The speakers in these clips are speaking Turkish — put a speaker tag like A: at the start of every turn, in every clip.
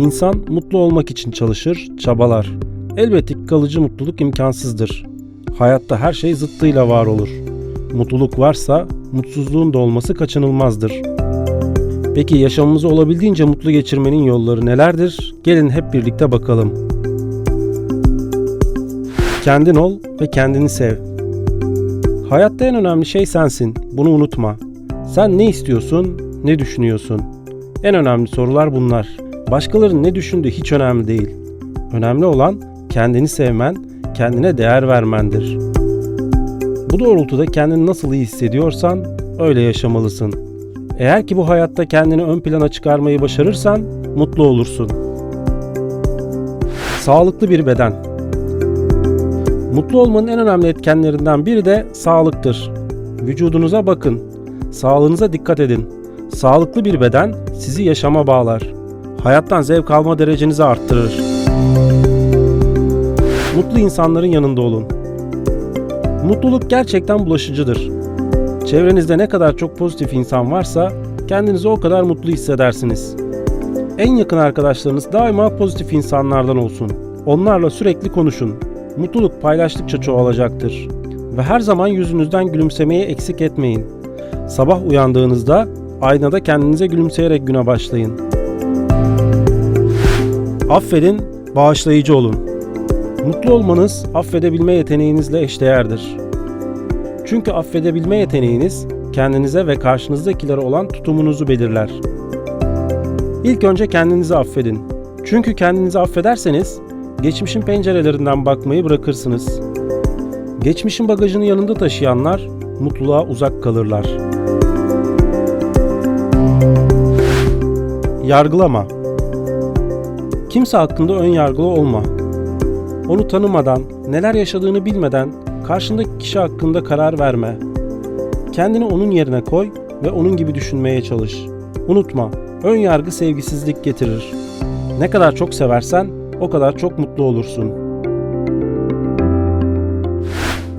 A: İnsan mutlu olmak için çalışır, çabalar. Elbette kalıcı mutluluk imkansızdır. Hayatta her şey zıttıyla var olur. Mutluluk varsa mutsuzluğun da olması kaçınılmazdır. Peki yaşamımızı olabildiğince mutlu geçirmenin yolları nelerdir? Gelin hep birlikte bakalım. Kendin ol ve kendini sev. Hayatta en önemli şey sensin. Bunu unutma. Sen ne istiyorsun, ne düşünüyorsun? En önemli sorular bunlar. Başkalarının ne düşündüğü hiç önemli değil. Önemli olan kendini sevmen, kendine değer vermendir. Bu doğrultuda kendini nasıl iyi hissediyorsan öyle yaşamalısın. Eğer ki bu hayatta kendini ön plana çıkarmayı başarırsan mutlu olursun. Sağlıklı bir beden. Mutlu olmanın en önemli etkenlerinden biri de sağlıktır. Vücudunuza bakın. Sağlığınıza dikkat edin. Sağlıklı bir beden sizi yaşama bağlar. Hayattan zevk alma derecenizi arttırır. Mutlu insanların yanında olun. Mutluluk gerçekten bulaşıcıdır. Çevrenizde ne kadar çok pozitif insan varsa kendinizi o kadar mutlu hissedersiniz. En yakın arkadaşlarınız daima pozitif insanlardan olsun. Onlarla sürekli konuşun. Mutluluk paylaştıkça çoğalacaktır. Ve her zaman yüzünüzden gülümsemeyi eksik etmeyin. Sabah uyandığınızda aynada kendinize gülümseyerek güne başlayın. Affedin, bağışlayıcı olun. Mutlu olmanız affedebilme yeteneğinizle eşdeğerdir. Çünkü affedebilme yeteneğiniz kendinize ve karşınızdakilere olan tutumunuzu belirler. İlk önce kendinizi affedin. Çünkü kendinizi affederseniz geçmişin pencerelerinden bakmayı bırakırsınız. Geçmişin bagajını yanında taşıyanlar mutluluğa uzak kalırlar. Yargılama. Kimse hakkında ön yargılı olma. Onu tanımadan, neler yaşadığını bilmeden karşındaki kişi hakkında karar verme. Kendini onun yerine koy ve onun gibi düşünmeye çalış. Unutma, ön yargı sevgisizlik getirir. Ne kadar çok seversen o kadar çok mutlu olursun.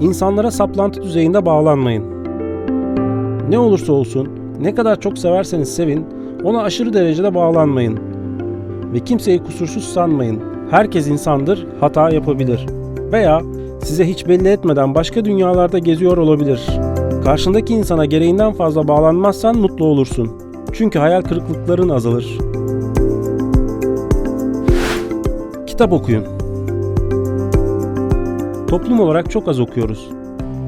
A: İnsanlara saplantı düzeyinde bağlanmayın. Ne olursa olsun, ne kadar çok severseniz sevin, ona aşırı derecede bağlanmayın. Ve kimseyi kusursuz sanmayın. Herkes insandır, hata yapabilir. Veya size hiç belli etmeden başka dünyalarda geziyor olabilir. Karşındaki insana gereğinden fazla bağlanmazsan mutlu olursun. Çünkü hayal kırıklıkların azalır. Kitap okuyun. Toplum olarak çok az okuyoruz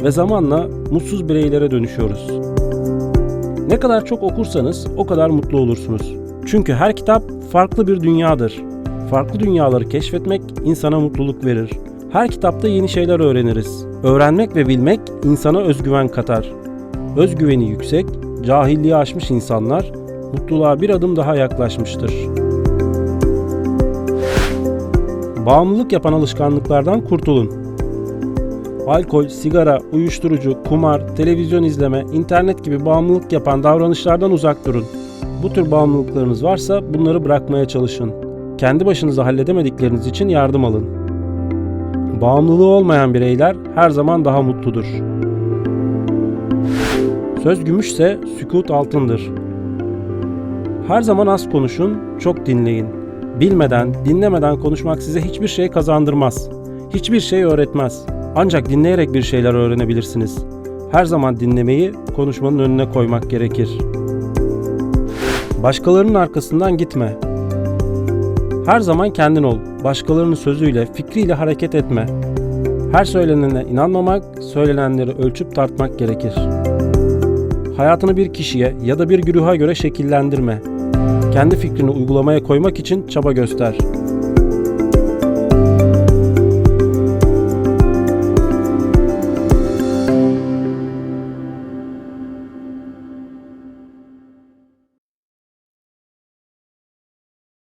A: ve zamanla mutsuz bireylere dönüşüyoruz. Ne kadar çok okursanız o kadar mutlu olursunuz. Çünkü her kitap farklı bir dünyadır. Farklı dünyaları keşfetmek insana mutluluk verir. Her kitapta yeni şeyler öğreniriz. Öğrenmek ve bilmek insana özgüven katar. Özgüveni yüksek, cahilliği aşmış insanlar mutluluğa bir adım daha yaklaşmıştır. Bağımlılık yapan alışkanlıklardan kurtulun. Alkol, sigara, uyuşturucu, kumar, televizyon izleme, internet gibi bağımlılık yapan davranışlardan uzak durun. Bu tür bağımlılıklarınız varsa bunları bırakmaya çalışın. Kendi başınıza halledemedikleriniz için yardım alın. Bağımlılığı olmayan bireyler her zaman daha mutludur. Söz gümüşse sükut altındır. Her zaman az konuşun, çok dinleyin. Bilmeden, dinlemeden konuşmak size hiçbir şey kazandırmaz. Hiçbir şey öğretmez. Ancak dinleyerek bir şeyler öğrenebilirsiniz. Her zaman dinlemeyi konuşmanın önüne koymak gerekir. Başkalarının arkasından gitme. Her zaman kendin ol. Başkalarının sözüyle, fikriyle hareket etme. Her söylenene inanmamak, söylenenleri ölçüp tartmak gerekir. Hayatını bir kişiye ya da bir güruha göre şekillendirme. Kendi fikrini uygulamaya koymak için çaba göster.